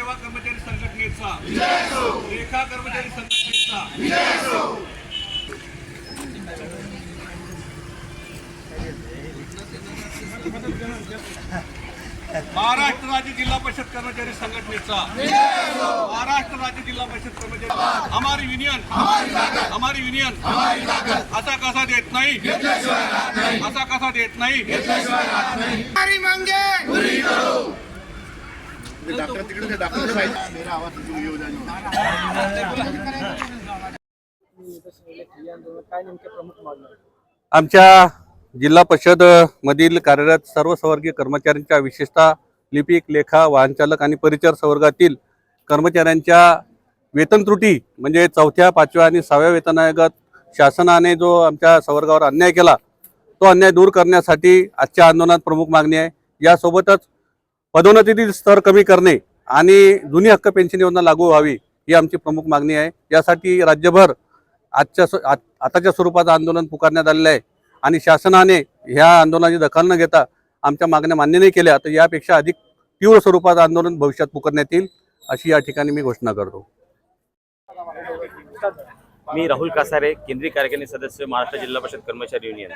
सेवा कर्मचारी संघटनेचा. लेखा कर्मचारी संघटनेचा. महाराष्ट्र राज्य जिल्हा परिषद कर्मचारी संघटनेचा. महाराष्ट्र राज्य जिल्हा परिषद कर्मचारी. हमारी युनियन हमारी युनियन असा कसा देत नाही? असा कसा देत नाही? डॉक्टर तिकडे डॉक्टर आमच्या जिल्हा परिषद मधील कार्यरत सर्व संवर्गीय कर्मचाऱ्यांच्या विशेषतः लिपिक लेखा वाहनचालक आणि परिचार संवर्गातील कर्मचाऱ्यांच्या वेतन त्रुटी म्हणजे चौथ्या पाचव्या आणि सहाव्या वेतन आयोगात शासनाने जो आमच्या संवर्गावर अन्याय केला तो अन्याय दूर करण्यासाठी आजच्या आंदोलनात प्रमुख मागणी आहे. यासोबतच पदोन्नतीतील स्तर कमी करणे आणि जुनी हक्क पेन्शन योजना लागू व्हावी ही आमची प्रमुख मागणी आहे. यासाठी राज्यभर आजच्या आताच्या स्वरूपाचं आंदोलन पुकारण्यात आलेलं आहे आणि शासनाने ह्या आंदोलनाची दखल न घेता आमच्या मागण्या मान्य नाही केल्या तर यापेक्षा अधिक तीव्र स्वरूपाचं आंदोलन भविष्यात पुकारण्यात येईल अशी या ठिकाणी मी घोषणा करतो. मी राहुल कासारे केंद्रीय कार्यकारिणी सदस्य महाराष्ट्र जिल्हा परिषद कर्मचारी युनियन.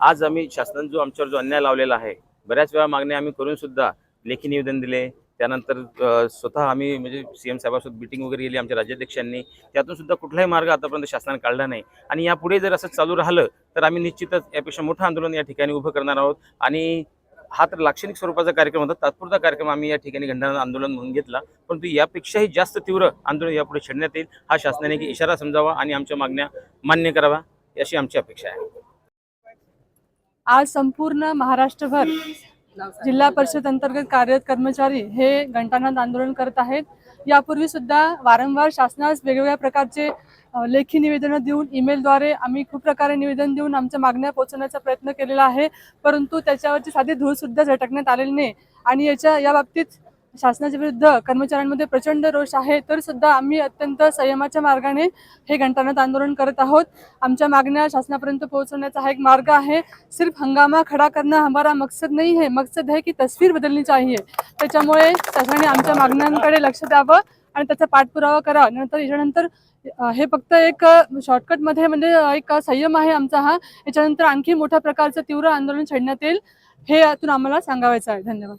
आज आम्ही शासनाने जो आमच्यावर जो अन्याय लावलेला आहे बऱ्याच वेळा मागण्या आम्ही करून सुद्धा लेखी निवेदन दिले. त्यानंतर स्वतः आम्ही म्हणजे सी एम साहेबांसोबत मिटिंग वगैरे केली आमच्या राज्याध्यक्षांनी. त्यातून सुद्धा कुठलाही मार्ग आतापर्यंत शासनाने काढला नाही. आणि यापुढे जर असं चालू राहिलं तर आम्ही निश्चितच यापेक्षा मोठं आंदोलन या ठिकाणी उभं करणार आहोत. आणि हा तर लाक्षणिक स्वरूपाचा कार्यक्रम होता. तात्पुरता कार्यक्रम आम्ही या ठिकाणी घंटानाद आंदोलन म्हणून घेतला. परंतु यापेक्षाही जास्त तीव्र आंदोलन यापुढे छेडण्यात येईल हा शासनाने की इशारा समजावा आणि आमच्या मागण्या मान्य करावा अशी आमची अपेक्षा आहे. आज संपूर्ण महाराष्ट्रभर जिल्हा परिषद अंतर्गत कार्यरत कर्मचारी हे घंटानाद आंदोलन करत आहेत. यापूर्वी सुद्धा वारंवार शासनास वेगवेगळ्या प्रकारचे लेखी निवेदनं देऊन ईमेलद्वारे आम्ही खूप प्रकारे निवेदन देऊन आमच्या मागण्या पोहोचवण्याचा प्रयत्न केलेला आहे. परंतु त्याच्यावरची साधी धूळ सुद्धा झटकण्यात आलेली नाही. आणि याच्या या बाबतीत शासनाच्या विरुद्ध कर्मचाऱ्यांमध्ये प्रचंड रोष आहे तर सुद्धा आम्ही अत्यंत संयमाच्या मार्गाने हे घंटानाद आंदोलन करत आहोत. आमच्या मागण्या शासनापर्यंत पोहोचवण्याचा हा एक मार्ग आहे. सिर्फ हंगामा खड़ा करना हमारा मकसद नाही है मकसद है की तस्वीर बदलली चाहिए. त्याच्यामुळे शासनाने आमच्या मागण्यांकडे लक्ष द्यावं आणि त्याचा पाठपुरावा करावा. नंतर याच्यानंतर हे फक्त एक शॉर्टकटमध्ये म्हणजे एक संयम आहे आमचा हा. याच्यानंतर आणखी मोठ्या प्रकारचं तीव्र आंदोलन छेडण्यात येईल. हे यातून आम्हाला सांगावायचं आहे. धन्यवाद.